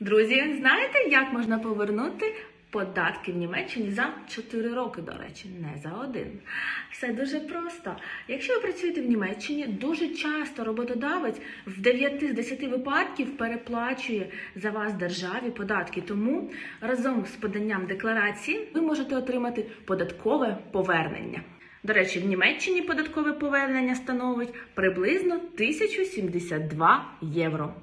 Друзі, знаєте, як можна повернути податки в Німеччині за 4 роки, до речі, не за один. Все дуже просто. Якщо ви працюєте в Німеччині, дуже часто роботодавець в 9 з 10 випадків переплачує за вас державі податки. Тому разом з поданням декларації ви можете отримати податкове повернення. До речі, в Німеччині податкове повернення становить приблизно 1072 євро.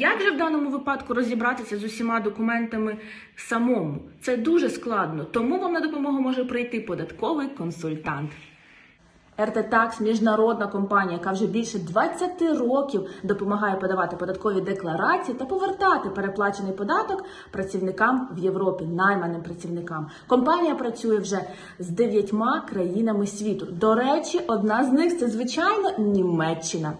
Як же в даному випадку розібратися з усіма документами самому? Це дуже складно, тому вам на допомогу може прийти податковий консультант. RT-Tax – міжнародна компанія, яка вже більше 20 років допомагає подавати податкові декларації та повертати переплачений податок працівникам в Європі, найманим працівникам. Компанія працює вже з дев'ятьма країнами світу. До речі, одна з них це звичайно Німеччина.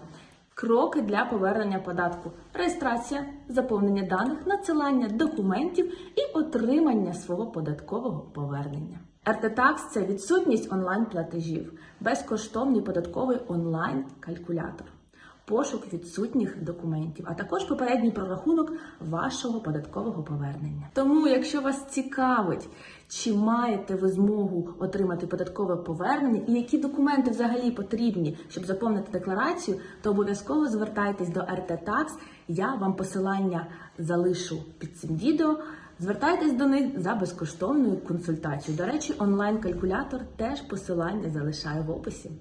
Кроки для повернення податку: реєстрація, заповнення даних, надсилання документів і отримання свого податкового повернення. RT-Tax – це відсутність онлайн-платежів, безкоштовний податковий онлайн-калькулятор, пошук відсутніх документів, а також попередній прорахунок вашого податкового повернення. Тому, якщо вас цікавить, чи маєте ви змогу отримати податкове повернення і які документи взагалі потрібні, щоб заповнити декларацію, то обов'язково звертайтесь до RT-Tax. Я вам посилання залишу під цим відео. Звертайтесь до них за безкоштовною консультацією. До речі, онлайн-калькулятор теж посилання залишаю в описі.